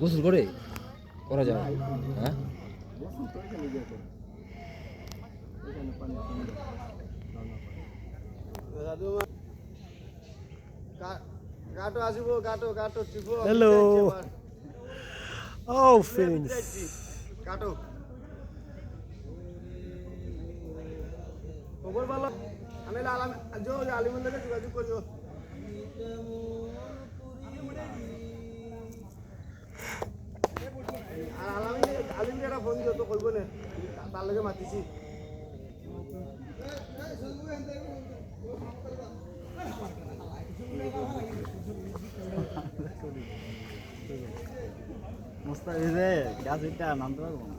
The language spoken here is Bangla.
গোসল করে করা যাবে হ্যাঁ? কাটো আসিব কাটো কাটো। খবর ভালো আমি আলাম আজও আলিমন যোগাযোগ করিও আর আলামি আলিমকে একটা ফোন দিও করব মাতিছি। মুস্তাফিজে গাছ নামতে পারব না।